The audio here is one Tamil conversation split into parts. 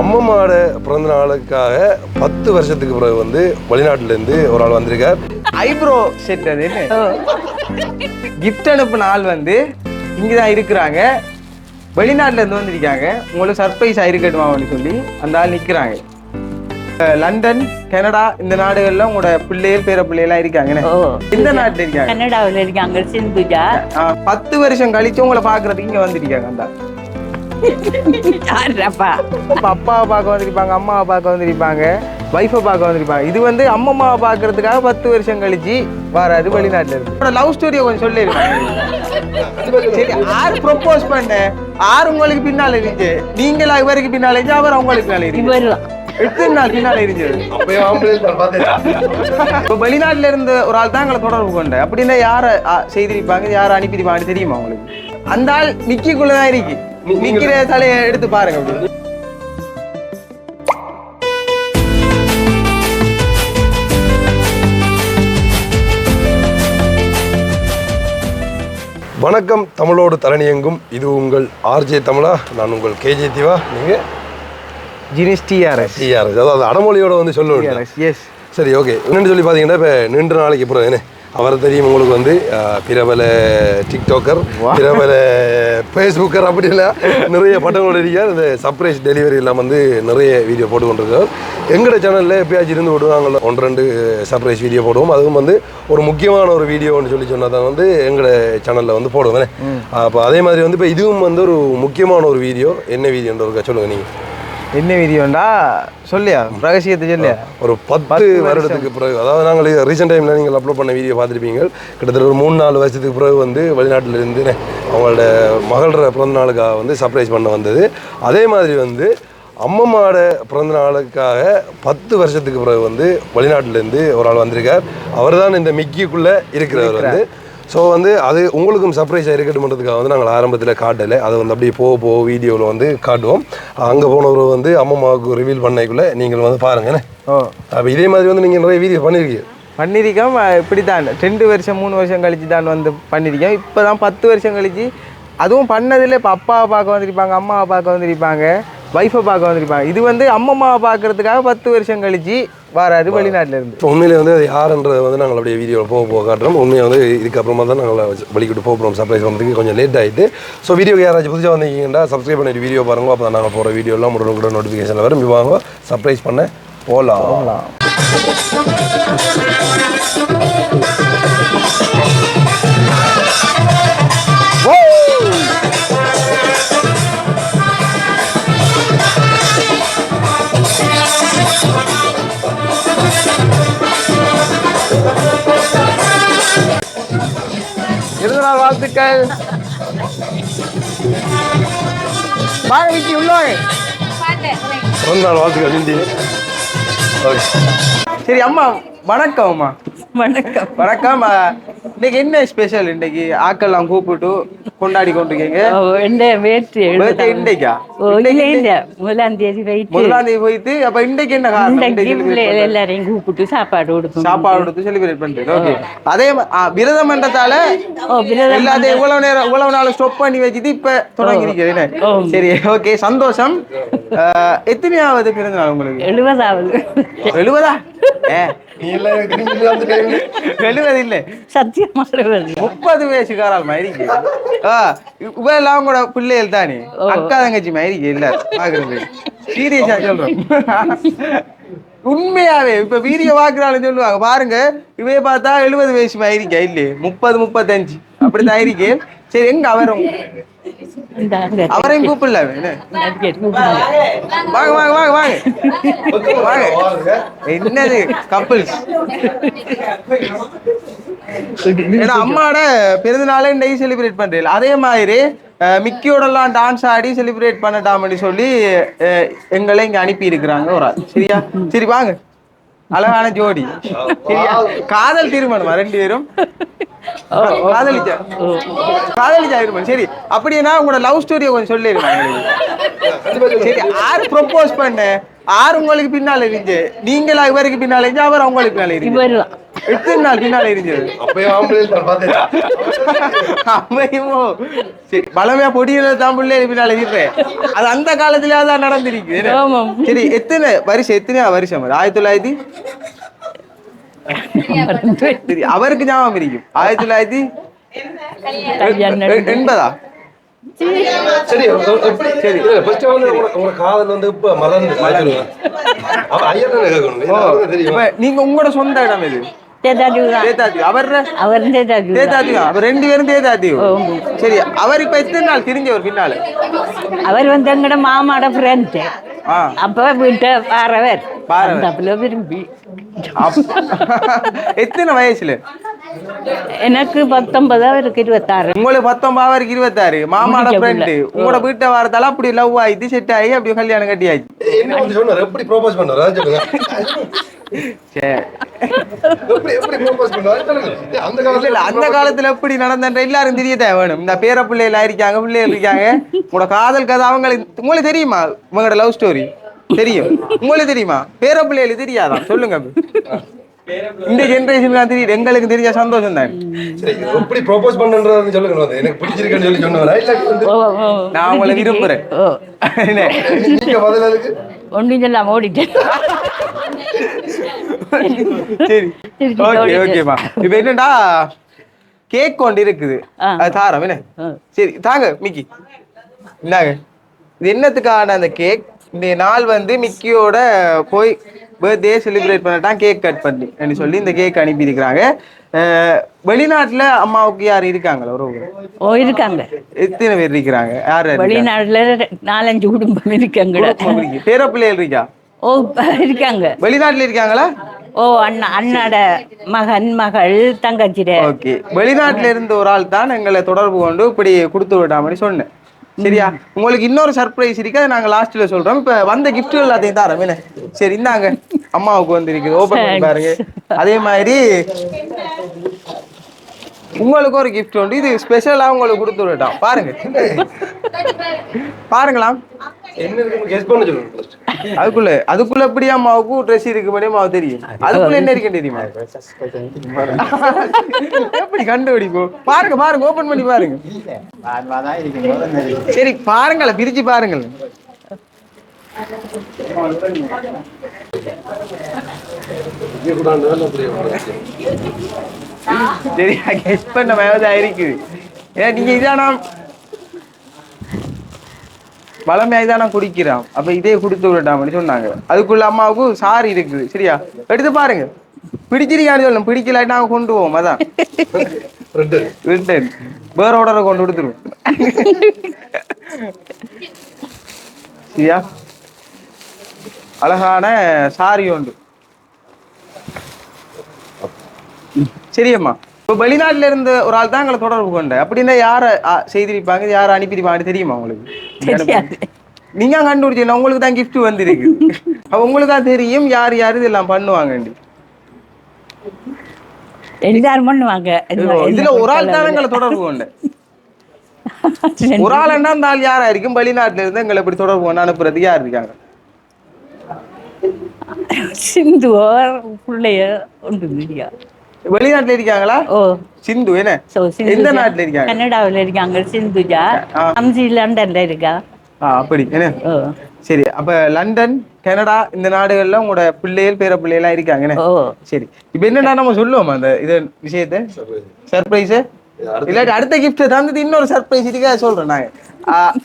அம்மம்மாவோட பிறந்த நாளுக்காக பத்து வருஷத்துக்கு பிறகு வந்து வெளிநாட்டிலேருந்து ஒரு ஆள் வந்திருக்கார். ஐப்ரோ செட் அது கிஃப்ட் அனுப்புன ஆள் வந்து இங்கே தான் இருக்கிறாங்க. வெளிநாட்டுல இருந்து வந்திருக்காங்க. உங்களுக்கு சர்ப்ரைஸ் ஆயிருக்கட்டுமான்னு சொல்லி அந்த ஆள் நிற்கிறாங்க லண்டன் கனடா இந்த நாடுகள்ல உங்களோட பிள்ளைகள் பேர பிள்ளைகள்லாம் இருக்காங்கண்ணே ஓ இந்த நாட்டுல இருக்காங்க? கனடாவில் இருக்காங்க சிந்துஜா. பத்து வருஷம் கழிச்சு உங்களை பாக்குறதுக்கு இங்க வந்திருக்காங்க அந்த ஆள். யாருப்பா அப்பாவை பார்க்க வந்திருப்பாங்க அம்மாவை பார்க்க வந்திருப்பாங்க ஒய்ஃபை பார்க்க வந்திருப்பாங்க. இது வந்து அம்மம்மாவை பார்க்கறதுக்காக பத்து வருஷம் கழிச்சு வராரு வெளிநாட்டுல இருந்து. லவ் ஸ்டோரியை கொஞ்சம் சொல்லிருக்காங்க சரி ஆறு ப்ரொபோஸ் பண்ண? ஆறு உங்களுக்கு பின்னால இருந்துச்சு நீங்களா இவருக்கு பின்னால இருந்துச்சு அவர் அவங்களுக்கு பின்னால இருந்து? இவர் எத்தனை நாள் பின்னால இருந்துச்சு பார்த்தேன் இப்போ வெளிநாட்டுல இருந்த ஒரு ஆள் தான் எங்களை தொடர்பு கொண்ட. அப்படின்னா யாரை செய்திருப்பாங்க யாரை அனுப்பியிருப்பாங்கன்னு தெரியுமா உங்களுக்கு? அந்த ஆள் நிக்கிக்குள்ளதான் இருக்கு. நிக்கிற தலையை எடுத்து பாருங்க அப்படி வணக்கம் தமிழோடு தரணியெங்கும் இது உங்கள் ஆர்ஜே தமிழா நான் உங்கள் கேஜே திவா. நீங்கள் ஜினிஸ் டிஆர்எஸ் டிஆர் அதாவது அடமொழியோட வந்து டிஆர்எஸ் எஸ் சரி ஓகே. என்னன்னு சொல்லி பார்த்தீங்கன்னா இப்போ நீண்ட நாளைக்கு அப்புறம் என்ன? அவரை தெரியும் உங்களுக்கு வந்து பிரபல டிக்டாக்கர் பிரபல ஃபேஸ்புக்கர் அப்படிலாம் நிறைய பட்டங்களோட இருக்கார். இந்த சர்ப்ரைஸ் டெலிவரி எல்லாம் வந்து நிறைய வீடியோ போட்டு கொண்டிருக்கார் எங்களோட சேனலில் எப்பயாச்சும் இருந்து விடுவாங்கல்ல ஒன்று ரெண்டு சர்ப்ரைஸ் வீடியோ போடுவோம். அதுவும் வந்து ஒரு முக்கியமான ஒரு வீடியோன்னு சொல்லி சொன்னால் தான் வந்து எங்களோட சேனலில் வந்து போடுவேன் அப்போ அதே மாதிரி வந்து இப்போ இதுவும் வந்து ஒரு முக்கியமான ஒரு வீடியோ என்ன வீடியோன்ற சொல்லுங்கள் நீங்கள் என்ன வீடியோண்டா சொல்லியா? ரகசியத்தை சொல்லியா? ஒரு பத்து வருடத்துக்கு பிறகு அதாவது நாங்கள் ரீசெண்ட் டைமில் நீங்கள் அப்லோட் பண்ண வீடியோ பார்த்துருப்பீங்க. கிட்டத்தட்ட ஒரு மூணு நாலு வருஷத்துக்கு பிறகு வந்து வெளிநாட்டில் இருந்து அவங்களோட மகளோட பிறந்த நாளுக்காக வந்து சர்ப்ரைஸ் பண்ண வந்தது. அதே மாதிரி வந்து அம்மம்மாவோட பிறந்த நாளுக்காக பத்து வருஷத்துக்கு பிறகு வந்து வெளிநாட்டிலேருந்து ஒரு ஆள் வந்திருக்கார். அவர் தான் இந்த மிக்கிக்குள்ளே இருக்கிறவர் வந்து ஸோ வந்து அது உங்களுக்கும் சர்ப்ரைஸாக இருக்கட்டும்ன்றதுக்காக வந்து நாங்கள் ஆரம்பத்தில் காட்டலை. அதை வந்து அப்படியே போக போக வீடியோவில் வந்து காட்டுவோம். அங்கே போனவர் வந்து அம்மம்மாவுக்கு ரிவீல் பண்ணைக்குள்ளே நீங்கள் வந்து பாருங்கண்ணே ஓ அப்போ இதே மாதிரி வந்து நீங்கள் நிறைய வீடியோ பண்ணியிருக்கீங்க பண்ணியிருக்கோம் இப்படி தான் ரெண்டு வருஷம் மூணு வருஷம் கழிச்சு தான் வந்து பண்ணியிருக்கோம் இப்போ தான் பத்து வருஷம் கழிச்சு அதுவும் பண்ணதில் இப்போ அப்பாவை பார்க்க வந்திருப்பாங்க அம்மாவை பார்க்க வந்திருப்பாங்க ஒய்ஃபை பார்க்க வந்திருப்பாங்க. இது வந்து அம்மம்மாவை பார்க்கறதுக்காக பத்து வருஷம் கழிச்சு வராரு வெளிநாட்டுல இருந்து இப்போ உண்மையிலே வந்து அது யாருன்றதை வந்து நாங்கள் அப்படியே வீடியோவில் போக போக காட்டுறோம். உண்மையை வந்து இதுக்கப்புறமா தான் நாங்கள் வெளிக்கிட்டு போகிறோம் சர்ப்ரைஸ் பண்ணுறதுக்கு கொஞ்சம் லேட் ஆகிட்டு ஸோ வீடியோக்கு யாராச்சும் புதுசாக வந்தீங்கன்னா சப்ஸ்கிரைப் பண்ணிட்டு வீடியோ பாருங்க. அப்போ நாங்கள் போகிற வீடியோலாம் உடனுக்குடன் நோட்டிஃபிகேஷனில் வரும். வாங்க சர்ப்ரைஸ் பண்ண போகலாம் நாள் வாழ்த்துக்கள் வாங்க விக்கி உள்ள வாங்க பிறந்த நாள் வாழ்த்துக்கள் ஹிந்தி ஓகே சரி அம்மா வணக்கம் அம்மா வணக்கம் வணக்கம் ஆ, இன்னைக்கு என்ன ஸ்பெஷல் இன்னைக்கு ஆக்கெல்லாம் கூப்பிட்டு கொண்டாடி கொண்டிருக்கீங்க? இந்த வேற்று Birthday இன்றைக்கா? இல்ல இல்ல முதலாம் தேதி வைத்து. முதலாம் தேதி போயிட்டு அப்ப இன்றைக்கு என்ன காரணம்? எல்லாரையும் கூப்பிட்டு சாப்பாடு கொடுக்கும் சாப்பாடு கொடுத்து செலிப்ரேட் பண்றது. ஓகே அதே விரதம் பண்றதால ஓ விரதம் எல்லாத்தையும் இவ்வளவு நேரம் இவ்வளவு நாள் ஸ்டாப் பண்ணி வச்சுட்டு இப்ப தொடங்கி இருக்கிறேன் ஓ. சரி ஓகே சந்தோஷம். எத்தனையாவது பிறந்த நாள் உங்களுக்கு? எழுபதாவது. எழுபதா. எழுபது இல்ல. சத்தியமா முப்பது வயசுக்காரால் மாதிரி ஆ இவ எல்லாம் கூட பிள்ளைகள் தானே? அக்கா தங்கச்சி மாதிரி இல்ல. பாக்குறது சீரியஸா சொல்றோம். உண்மையாவே இப்ப வீடியோ பாக்குறாலும் சொல்லுவாங்க. பாருங்க இவைய பார்த்தா எழுபது வயசு மாதிரி இல்லையே. முப்பது முப்பத்தஞ்சு. அப்படிதான் இருக்கு. சரி எங்க அவரும்? அவரையும் கூப்பிடல. வாங்க வாங்க வாங்க வாங்க. வாங்க. என்னது? கப்பிள்ஸ் ஏன்னா அம்மாவோட பிறந்தநாளை இன்றைக்கு செலிப்ரேட் பண்றீங்க அதே மாதிரி மிக்கியோடலாம் டான்ஸ் ஆடி செலிப்ரேட் பண்ணட்டாமன்னு சொல்லி எங்களை இங்க அனுப்பி இருக்கிறாங்க ஒரு ஆள். சரியா? சரி வாங்க. அழகான ஜோடி. காதல் திருமணமா ரெண்டு பேரும்? காதலிச்சா? காதலிச்சா திருமணம்? சரி. அப்படின்னா உங்களோட லவ் ஸ்டோரியை கொஞ்சம் சொல்லிருக்காங்க சரி ஆறு ப்ரொபோஸ் பண்ண? ஆறு உங்களுக்கு பின்னால இருந்துச்சு நீங்களா இவருக்கு பின்னால இருந்துச்சு அவர் அவங்களுக்கு பின்னால தான் எத்தனை நாள் பின்னால இருந்தது அப்பயே ஆம்புலன்ஸ் நான் பார்த்தேன் அம்மையுமோ சரி பலமையா பொடியில தான் பிள்ளை பின்னால இருப்பேன் அது அந்த காலத்துல தான் நடந்திருக்கு. சரி எத்தனை வருஷம் எத்தனை வருஷம்? ஆயிரத்தி தொள்ளாயிரத்தி? சரி அவருக்கு ஞாபகம் இருக்கும் ஆயிரத்தி தொள்ளாயிரத்தி எண்பதா? சரி சரி. ஃபர்ஸ்ட் வந்து உங்க உங்க காதல் வந்து இப்ப மலர்ந்து நீங்க உங்களோட சொந்த இடம் இது தேதாஜுதான் தேதாத்தி அவர் அவர் தேதாஜு தேதாத்தி அவர் ரெண்டு பேரும் தேதாத்தி சரி அவர் இப்ப எத்தனை நாள் தெரிஞ்சவர் பின்னால? அவர் வந்து எங்கட மாமாட ஃப்ரெண்ட் அப்ப வீட்டை பாரவர். விரும்பி. எத்தனை வயசுல? எனக்கு பத்தொன்பது அவருக்கு இருபத்தாறு. உங்களுக்கு பத்தொன்பது அவருக்கு இருபத்தாறு. மாமாட ஃப்ரெண்டு. உங்களோட வீட்டை வரதால அப்படி லவ் ஆயிட்டு செட் ஆகி அப்படி கல்யாணம் சொன்னாரு? எப்படி ப்ரோபோஸ் அந்த காலத்துல இல்ல அந்த காலத்துல எப்படி நடந்தன்ற எல்லாரும் தெரியதே வேணும். இந்த பேர பிள்ளைகள் இருக்காங்க பிள்ளைகள் இருக்காங்க. உங்களோட காதல் கதை அவங்களுக்கு உங்களுக்கு தெரியுமா? உங்களோட லவ் ஸ்டோரி தெரியும். உங்களுக்கு தெரியுமா? பேர பிள்ளைகளுக்கு தெரியாதான் சொல்லுங்க இந்த ஜெனரேஷன் தெரியுது எங்களுக்கு தெரிஞ்ச சந்தோஷம் தான். சரி எப்படி ப்ரோபோஸ் பண்ணுன்றதுன்னு சொல்லுங்க வந்து எனக்கு பிடிச்சிருக்குன்னு சொல்லி சொன்னவரா? இல்ல நான் உங்களை விரும்புறேன்? நீங்க பதில் அதுக்கு ஒன்றும் சொல்லாம ஓடிட்டேன். சரி. ஓகே. ஓகேம்மா. இப்போ என்னடா? கேக் கொண்டு இருக்குது. அது தாரம் என்ன. சரி தாங்க மிக்கி. இந்தாங்க. இது என்னத்துக்கான அந்த கேக் இந்த நாள் வந்து மிக்கியோட போய் பர்த்டே செலிப்ரேட் பண்ணட்டான் கேக் கட் பண்ணி. சொல்லி இந்த கேக் அனுப்பியிருக்கிறாங்க அஹ், வெளிநாட்டுல அம்மாவுக்கு யார் இருக்காங்களா ஒரு ஓ இருக்காங்க. எத்தனை பேர் இருக்கிறாங்க? யார் இருக்காங்க? வெளிநாட்டுல நாலஞ்சு குடும்பம் இருக்காங்கடா குடும்பம் இருக்கு. பேர பிள்ளைகள் இருக்கா? ஓ இருக்காங்க. வெளிநாட்டுல இருக்காங்களா? ஓ அண்ணா அண்ணாட மகன் மகள் தங்கச்சிட. ஓகே வெளிநாட்டுல இருந்த ஒரு ஆள் தான் எங்களை தொடர்பு கொண்டு இப்படி கொடுத்து விடாமனு சொன்னேன். சரியா? உங்களுக்கு இன்னொரு சர்ப்ரைஸ் இருக்கு? அதை நாங்க லாஸ்ட்ல சொல்றோம். இப்ப வந்த கிஃப்ட்கள் எல்லாத்தையும் தரோம் என்ன? சரி இந்தாங்க. அம்மாவுக்கு வந்திருக்கு ஓபன் பண்ணி பாருங்க. அதே மாதிரி உங்களுக்கு ஒரு gift உண்டு. இது ஸ்பெஷலா உங்களுக்கு கொடுத்து விடட்டான் பாருங்க. பாருங்களாம் என்ன இருக்குன்னு கெஸ் பண்ண சொல்லுங்க first. அதுக்குள்ள அதுக்குள்ள எப்படி அம்மாவுக்கு ட்ரெஸ் இருக்கு படி அம்மாவுக்கு தெரியும்? அதுக்குள்ள என்ன இருக்கு தெரியுமா? எப்படி கண்டுபிடிப்போம் பாருங்க பாருங்க ஓபன் பண்ணி பாருங்க. சரி பாருங்களேன் பிரிச்சு பாருங்கள் இங்க கூட அந்த வேலை அப்படியே வரும். சரி கெஸ் பண்ண மாதிரி இருக்குது. ஏன்னா நீங்க இதானா? வளமையாக தான் குடிக்கிறான். அப்ப இதே குடித்து விடட்டாமன்னு சொன்னாங்க. அதுக்குள்ள அம்மாவுக்கு சாரி இருக்குது. சரியா? எடுத்து பாருங்க. பிடிச்சிருக்கான்னு சொல்லணும் பிடிக்கல நாங்க கொண்டு போவோம். அதான். ரிட்டன் வேற ஆர்டரை கொண்டு கொடுத்துருவோம். சரியா? அழகான சாரி உண்டு. சரியம்மா. இப்போ வெளிநாட்டுல இருந்த ஒரு ஆள் தான் எங்களை தொடர்பு கொண்ட அப்படின்னா யாரை செய்திருப்பாங்க? யாரை அனுப்பியிருப்பாங்கன்னு தெரியுமா உங்களுக்கு? நீங்க கண்டுபிடிச்சீங்க உங்களுக்கு தான் gift வந்திருக்கு. அப்ப உங்களுக்கு தான் தெரியும் யார் யார் இதெல்லாம் பண்ணுவாங்கண்டி எல்லாரும் பண்ணுவாங்க. இதுல ஒரு ஆள் தான் எங்களை தொடர்பு கொண்ட ஒரு ஆள் என்ன அந்த ஆள் யாரா இருக்கும்? வெளிநாட்டுல இருந்து எங்களை இப்படி தொடர்பு கொண்டு அனுப்புறதுக்கு யார் இருக்காங்க? சிந்துவோ பிள்ளைய ஒன்று இல்லையா வெளிநாட்டுல இருக்காங்களா? ஓ. சிந்து என்ன? எந்த நாட்டுல இருக்காங்க? கனடாவில் இருக்காங்க சிந்துஜா. ஆ. அம்சி லண்டன்ல இருக்கா? ஆ அப்படி என்ன? சரி அப்ப லண்டன் கனடா இந்த நாடுகள்ல உங்களோட பிள்ளைகள் பேர பிள்ளைகளா இருக்காங்க என்ன? ஓ. சரி. இப்ப என்னடா நம்ம சொல்லுவோம் அந்த இது விஷயத்த? சர்ப்ரைஸ் இல்லாட்டி அடுத்த கிஃப்ட் தந்தது இன்னொரு சர்ப்ரைஸ் இருக்கா சொல்றேன் நாங்க.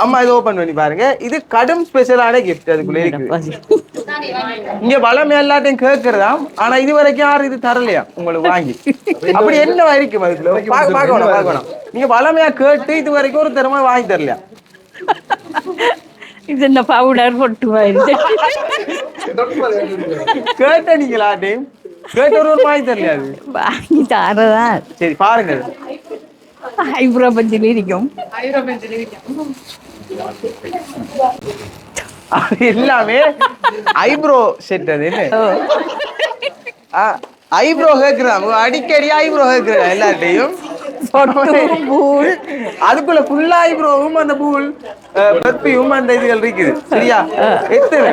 அம்மா இது ஓபன் பண்ணி பாருங்க. இது கடும் ஸ்பெஷலான கிஃப்ட் அதுக்குள்ள இருக்கு. இங்க வளம் எல்லாத்தையும் கேட்கறதாம் ஆனா இது வரைக்கும் யாரும் இது தரலையா? உங்களுக்கு வாங்கி. அப்படி என்ன இருக்கும் அதுக்குள்ள? பார்க்கணும் பார்க்கணும். நீங்க வளமையா கேட்டு இது வரைக்கும் ஒரு திறமை வாங்கி தரலையா? இது என்ன பவுடர் பொட்டு கேட்ட நீங்களா டீம் கேட்ட ஒரு ஒரு வாங்கி தரலையா அது? வாங்கி தரதான் சரி பாருங்க ஐப்ரோ பஞ்சில் இருக்கும் அது எல்லாமே ஐப்ரோ செட் அது என்ன ஐப்ரோ கேக்குறாங்க அடிக்கடி ஐப்ரோ கேக்குறாங்க எல்லார்ட்டையும். பூல் அதுக்குள்ள ஃபுல்லா ஐப்ரோவும் அந்த பூல் பெர்ஃபியூம் அந்த இதுகள் இருக்குது. சரியா? எத்தனை?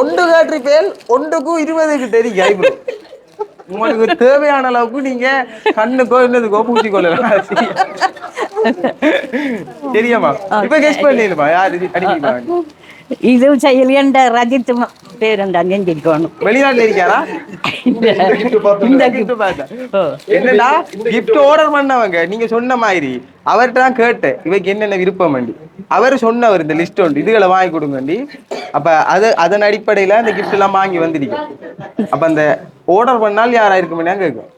ஒன்று கேட்டு பேல் ஒன்றுக்கும் இருபது கிட்ட இருக்கு ஐப்ரோ. உங்களுக்கு தேவையான அளவுக்கு நீங்க கண்ணுக்கோ என்னதுக்கோ பூச்சி கொள்ளலாம் சரியாம்மா இப்ப கெஸ்ட் பண்ணிடுமா? யாரு அடிக்கிறீங்க இது செயலியண்ட ரஜித் ம- பேருண்டா நெஞ்சிருக்கணும் வெளிநாட்டுல இருக்காரா இந்த. என்னடா gift ஆர்டர் பண்ணவங்க நீங்க சொன்ன மாதிரி அவர்கிட்ட தான் கேட்டேன் இவைக்கு என்னென்ன விருப்பம் வேண்டி அவர் சொன்னவர் இந்த லிஸ்ட் உண்டு இதுகளை வாங்கி கொடுங்கண்டி அப்ப அது அதன் அடிப்படையில அந்த gift எல்லாம் வாங்கி வந்திருக்கு அப்ப அந்த ஆர்டர் பண்ணால் யாரா இருக்குமே கேட்கும்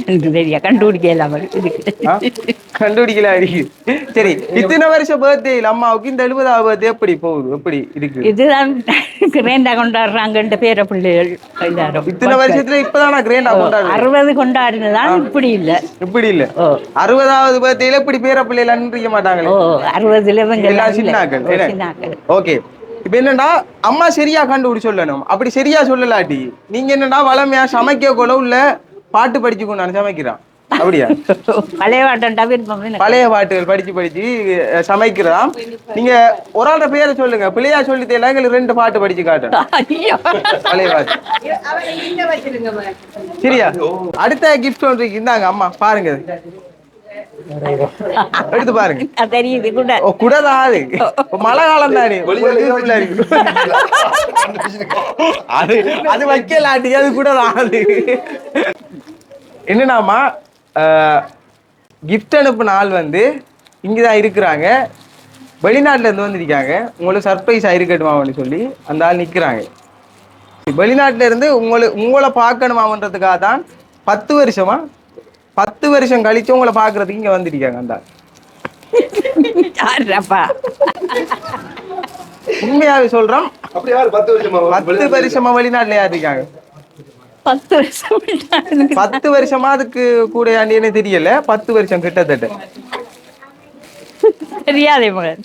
எனக்கு தெரியா கண்டுபிடிக்கலாம்? இருக்கு ஆ? கண்டுபிடிக்கல இருக்கு சரி இத்தனை வருஷம் பர்த்டே அம்மாவுக்கு இந்த எழுபதாவது பர்த்டே எப்படி போகுது? எப்படி இருக்கு? இதுதான் கிரேண்டா கொண்டாடுறாங்கன்ற பேர பிள்ளைகள் எல்லாரும். இத்தனை வருஷத்துல இப்பதான் கிரேண்டா அறுபது கொண்டாடினதான் இப்படி இல்ல. இப்படி இல்ல. ஓ. அறுபதாவது பர்த்டேல இப்படி பேர பிள்ளைகள் அன்றிக்க மாட்டாங்களே? அறுபதுல எல்லாம். சின்னாக்கள் ஓகே. இப்ப என்னடா அம்மா சரியா கண்டுபிடி சொல்லணும். அப்படி சரியா சொல்லலாட்டி. நீங்க என்னடா வளமையா சமைக்க கூட உள்ள பாட்டு படிச்சு கொண்டாந்து சமைக்கிறான். அப்படியா? பழைய எனக்கு. பழைய பாட்டுகள் படிச்சு படிச்சு சமைக்கிறதாம் நீங்க ஒரு ஆளோட பேரை சொல்லுங்க. பிள்ளையா சொல்லி தெரியல எங்களுக்கு ரெண்டு பாட்டு படிச்சு காட்டணும் ஐயோ. பழைய பாட்டு. சரியா? அடுத்த கிஃப்ட் ஒன்று இருக்கு. இந்தாங்க அம்மா பாருங்க. எடுத்து பாருங்க. தெரியுது கூட. குடதான் அது. மழை காலம் தானே. அது அது வைக்கலாட்டி அது கூட தான் அது. என்னன்னாமா கிஃப்ட் அனுப்புன ஆள் வந்து இங்கதான் இருக்கிறாங்க. வெளிநாட்டுல இருந்து வந்திருக்காங்க. உங்களுக்கு சர்ப்ரைஸ் ஆயிருக்கட்டுமான்னு சொல்லி அந்த ஆள் நிக்கிறாங்க. வெளிநாட்டுல இருந்து உங்களை உங்களை பார்க்கணுமான்றதுக்காக தான் பத்து வருஷமா பத்து வருஷம் கழிச்சு உங்களை பார்க்கறதுக்கு இங்க வந்திருக்காங்க அந்த உண்மையாவே சொல்றோம். பத்து வருஷமா பத்து வருஷமா வெளிநாட்டுல யார் இருக்காங்க? பத்து வருஷம் பத்து வருஷமா அதுக்கு கூட ஆண்டியனே தெரியல. பத்து வருஷம் கிட்டத்தட்ட. தெரியாதே மகன்.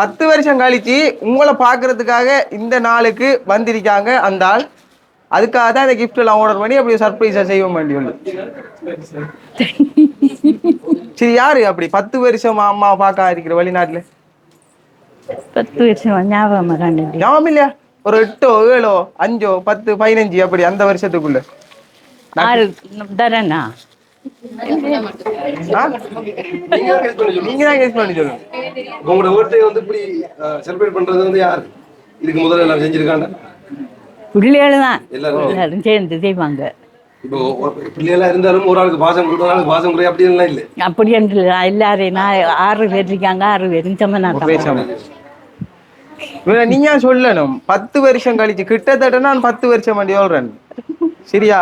பத்து வருஷம் கழிச்சு உங்களை பாக்குறதுக்காக இந்த நாளுக்கு வந்திருக்காங்க அந்த ஆள். அதுக்காக தான் இந்த gift எல்லாம் ஆர்டர் பண்ணி அப்படி சர்ப்ரைஸா செய்வோம் வேண்டி ஒண்ணு சரி யாரு அப்படி? பத்து வருஷமா அம்மா பார்க்க இருக்கிற வெளிநாட்டுல? பத்து வருஷம் ஞாபகம் ஞாபகம் இல்லையா? ஒரு எட்டோ ஏழோ அஞ்சோ பத்து பதினஞ்சு அப்படி அந்த வருஷத்துக்குள்ள. ஆறு தரேண்ணா. ஆ? நீங்க தான் கெஸ் பண்ணி சொல்லுங்க உங்களோட பர்த்டே வந்து இப்படி செலிப்ரேட் பண்றது வந்து யாரு? இதுக்கு முதல்ல எல்லாம் செஞ்சிருக்காங்க. பிள்ளைகள் தான் எல்லாரும் எல்லாரும் சேர்ந்து செய்வாங்க. இப்போ ஒரு- பிள்ளைகளா இருந்தாலும் ஒரு ஆளுக்கு பாசம் கொடுக்கும் ஒரு ஆளுக்கு பாசம் குறைய அப்படி எல்லாம் இல்லை. அப்படி என்று இல்லை. எல்லாரையும் நான் ஆறு பேர் இருக்காங்க ஆறு பேரும் இவனை நீங்க சொல்லணும். பத்து வருஷம் கழிச்சு கிட்டத்தட்ட நான் பத்து வருஷம் வண்டி சொல்றேன் சரியா?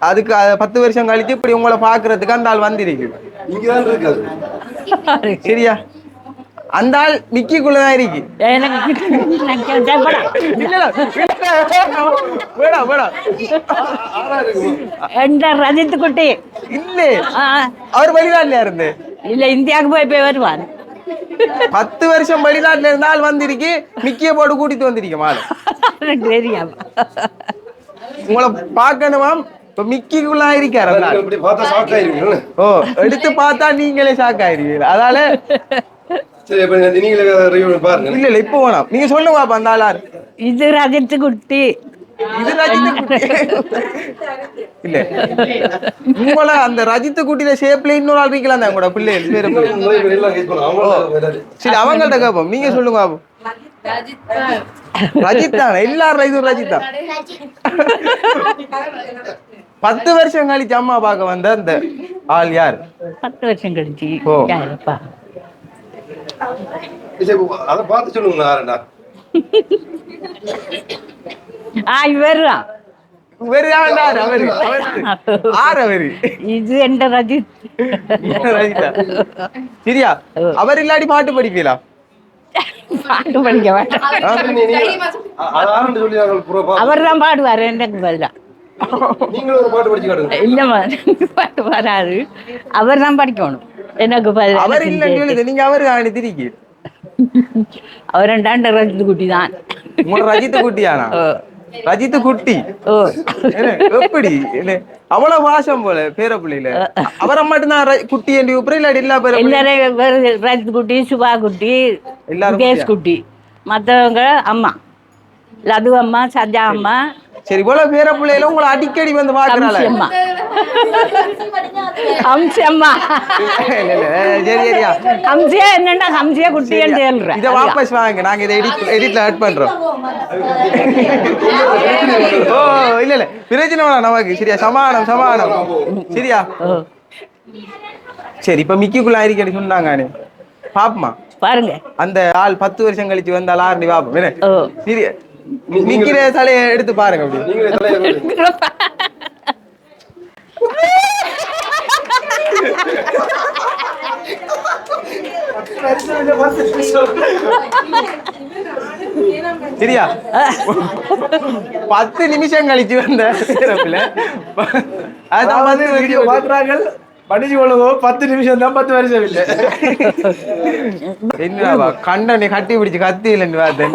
அதுக்கு பத்து வருஷம் கழிச்சு இப்படி உங்களை பாக்குறதுக்கு அந்த ஆள் வந்திருக்கு இங்க தான் இருக்காது சரியா? அந்த ஆள் இருக்கு. வேணாம் வேணாம் என்ற ரஜித் குட்டி? இல்ல. ஆ, அவர் வெளிநாட்டுல இருந்து. இல்ல இந்தியாவுக்கு போய் போய் வருவான் பத்து வருஷம் வெளிநாட்டுல இருந்த ஆள் வந்திருக்கு. மிக்கிய போட்டு கூட்டிட்டு வந்திருக்க எனக்கு தெரியாம உங்களை பார்க்கணுமாம் இப்ப மிக்கிக்குள்ள இருக்காரு ஆள். ஓ எடுத்து பார்த்தா நீங்களே ஷாக் ஆயிருவீங்க. அதனால சரி இப்ப நீங்களே ரிவ்யூ பாருங்க. இல்ல இல்ல இப்போ வேணாம். நீங்க சொல்லுங்க பாப்பா அந்த ஆளார் இது ரஜித் குட்டி இது ரஜித் குட்டி இல்ல. உங்கள அந்த ரஜித் குட்டியில ஷேப்ல இன்னொரு ஆள் இருக்கலாம் தான் கூட பிள்ளை. சரி அவங்கள்ட்ட கேட்போம் நீங்க சொல்லுங்க பாப்போம் ரஜித் தான்? எல்லாரும் இதுவும் ரஜித் தான். பத்து வருஷம் கழிச்சு அம்மா பார்க்க வந்த அந்த ஆள் யார்? பத்து வருஷம் கழிச்சு ஓ. அதை பார்த்து சொல்லுங்க ஆ இவர் அவரு. இல்லாடி பாட்டு படிக்கலாம் பாட்டு படிக்க பா- அவர் தான் பாடுவார் எனக்கு பதிலா. நீங்களும் ஒரு பாட்டு படிச்சு காட்டுங்க இல்லம்மா பாட்டு வராது. அவர் தான் படிக்கணும் எனக்கு பதிலா. நீங்க அவரு அவர் ரெண்டாண்டு ரஜித் குட்டி தான். ரஜித் குட்டியானா? ஓ. ரஜித் குட்டி எப்படி அவ்வளவு வாசம் போல பேர பிள்ளையில. அவரை மட்டும்தான் ர- குட்டி என்று கூப்பிடுற இல்லாடி எல்லா பேர பிள்ளை- எல்லாரும் ரஜித் குட்டி சுபா குட்டி எல்லாரும் குட்டி மற்றவங்க அம்மா. லது அம்மா சஜா அம்மா. சரி போல பேர பிள்ளையில உங்களை அடிக்கடி வந்து பாக்குறாள் இல்ல இல்ல சரி சரியா ஹம்சியா என்னன்னா ஹம்சியா குட்டியன்னு சொல்றேன் இத வாபஸ் வாங்க நாங்க இதை எடிட் எடிட்ல ஆட் பண்றோம். ஓ இல்ல இல்ல. பிரச்சனை வேணாம் நமக்கு. சரியா? சமானம் சமானம். சரியா? சரி இப்ப மிக்கிக்குள்ள ஆயிருக்கடி சொன்னாங்க பாப்பமா? பாருங்க. அந்த ஆள் பத்து வருஷம் கழிச்சு வந்தால் ஆறு பாப்போம். சரி நிக்கிற தலையை எடுத்து பாருங்க அப்படி. சரியா. பத்து நிமிஷம் கழிச்சு வந்த சிறப்புல. அதான் பத்து வருஷம் பாக்குறாங்க படிச்சு கொள்ளுங்க பத்து நிமிஷம் தான் பத்து வருஷம் இல்லை. என்னடா கண்டனை கட்டி பிடிச்சு கத்தி இல்லைன்னு பார்த்தேன்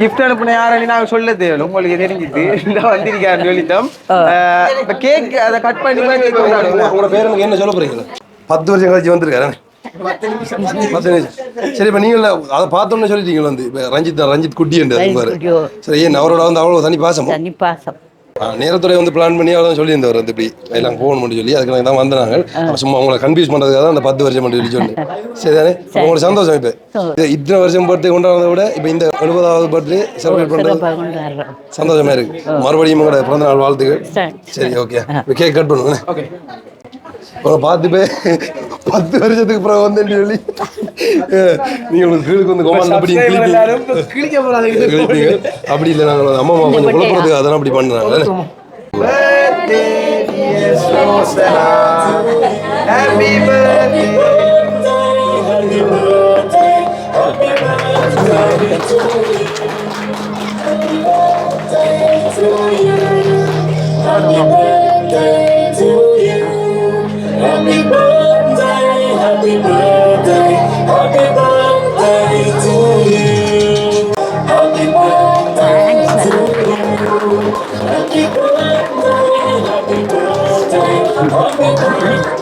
கிஃப்ட் அனுப்புன யாருன்னு நாங்க சொல்ல தேவையில்ல உங்களுக்கு தெரிஞ்சுட்டு. இந்த சொல்லிட்டோம் அஹ் இப்ப கேக் அதை கட் பண்ணி உங்களோட பேர் என்ன சொல்ல போறீங்க? பத்து வருஷம் கழிச்சு வந்திருக்காரு. பத்து நிமிஷம். சரி இப்போ நீங்கள் அதை பார்த்தோம்னு சொல்லிட்டீங்க வந்து. ரஞ்சித் ரஞ்சித் பாரு. குட்டியோ. சரி ஏன் அவரோட வந்து அவ்வளோ தனி பாசம் தனி பாசம் நேரத்துறை வந்து பிளான் பண்ணி அவர் சொல்லியிருந்தவர் வந்து இப்படி எல்லாம் போகணும்னு சொல்லி அதுக்கு தான் வந்தாங்க சும்மா உங்களை கன்ஃபியூஸ் பண்ணுறதுக்காக தான் அந்த பத்து வருஷம் மட்டும் சொல்லி சொன்னேன். சரிதானே? உங்களுக்கு சந்தோஷம் இப்போ இது இத்தனை வருஷம் பர்த்டே கொண்டாடுறத விட இப்போ இந்த எழுபதாவது பர்த்டே செலிப்ரேட் பண்ணுறது சந்தோஷமா இருக்கு. மறுபடியும் உங்களோட பிறந்த நாள் வாழ்த்துக்கள். சரி. சரி ஓகே கேக் கட் பண்ணுங்க ஓகே பார்த்து போய் பத்து வருஷத்துக்கு அப்புறம் வந்து சொல்லி அஹ், நீங்க உங்களுக்கு கீழுக்கு வந்து கோமான் அப்படி எல்லாரும் கிழிக்க போறாங்க. கிழிப்பீங்க. அப்படி இல்லை நாங்கள் அம்மா அம்மா கொஞ்சம் குழப்பறதுக்கு அதெல்லாம் அப்படி பண்ணுறாங்க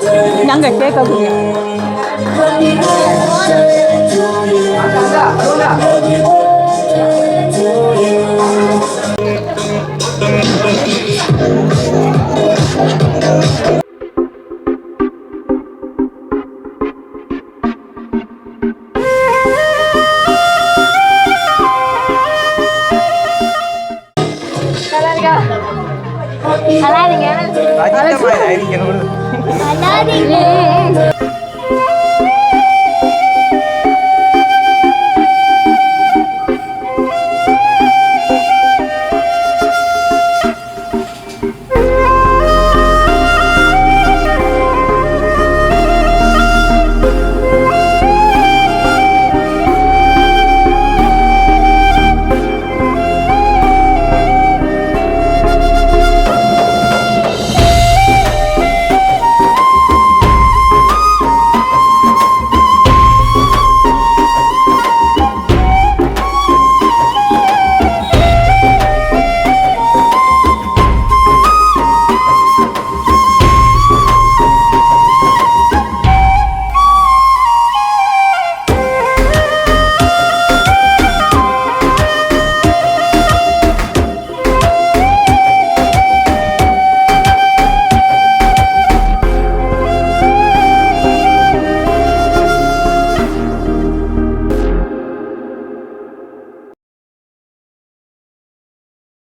ஹாப்பி பர்த்டே நாங்கள் கேட்க அஜித்தமா Wala rin.